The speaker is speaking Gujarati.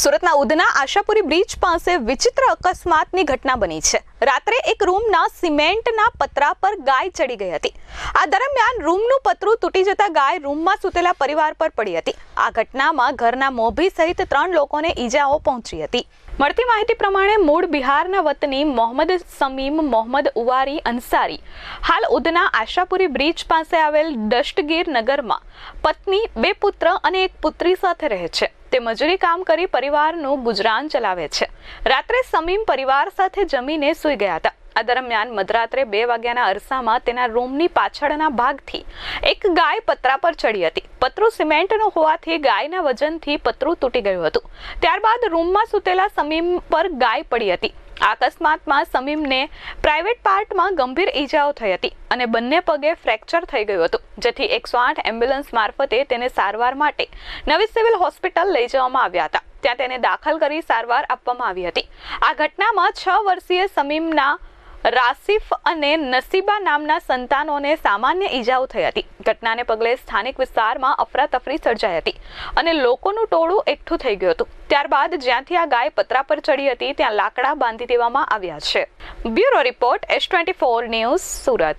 સુરતના ઉધના આશાપુરી બ્રિજ પાસે વિચિત્ર અકસ્માતની ઘટના બની છે. રાત્રે એક રૂમના સિમેન્ટના પતરા પર ગાય ચડી ગઈ હતી. આ દરમિયાન રૂમનું પતરું તૂટી જતા ગાય રૂમમાં સૂતેલા પરિવાર પર પડી હતી. આ ઘટનામાં ઘરના મોભી સહિત ત્રણ લોકોને ઈજાઓ પહોંચી હતી. મળતી માહિતી પ્રમાણે મૂળ બિહારના વતની મોહમ્મદ સમીમ, મોહમ્મદ ઉવારી અંસારી હાલ ઉધના આશાપુરી બ્રિજ પાસે આવેલ દષ્ટગીર નગરમાં. પત્ની, બે પુત્ર અને એક પુત્રી સાથે રહે છે. તે મજૂરી કામ કરી પરિવારનું ગુજરાન ચલાવે છે. રાત્રે સમીમ પરિવાર સાથે જમીને સૂઈ ગયા હતા. આ દરમિયાન મધરાત્રે બે વાગ્યાના અરસામાં તેના રૂમની પાછળના ભાગથી એક ગાય પતરા પર ચડી હતી. પતરું સિમેન્ટનું હોવાથી ગાયના વજનથી પતરું તૂટી ગયું હતું. ત્યારબાદ રૂમમાં સૂતેલા સમીમ પર ગાય પડી હતી. અકસ્માતમાં સમીમને પ્રાઇવેટ પાર્ટમાં ગંભીર ઈજાઓ થઈ હતી અને બંને પગે ફ્રેક્ચર થઈ ગયું હતું, જેથી એકસો આઠ એમ્બ્યુલન્સ મારફતે તેને સારવાર માટે નવી સિવિલ હોસ્પિટલ લઈ જવામાં આવ્યા હતા. ત્યાં તેને દાખલ કરી સારવાર આપવામાં આવી હતી. આ ઘટનામાં છ વર્ષીય સમીમના રાસિફ અને નસીબા નામના સંતાનોને સામાન્ય ઈજાઓ થઈ હતી. ઘટનાને પગલે સ્થાનિક વિસ્તારમાં અફરાતફરી સર્જાઈ હતી અને લોકોનું ટોળું એકઠું થઈ ગયું હતું. ત્યારબાદ જ્યાંથી આ ગાય પતરા પર ચડી હતી, ત્યાં લાકડા બાંધી દેવામાં આવ્યા છે. Bureau report, S twenty four news Surat.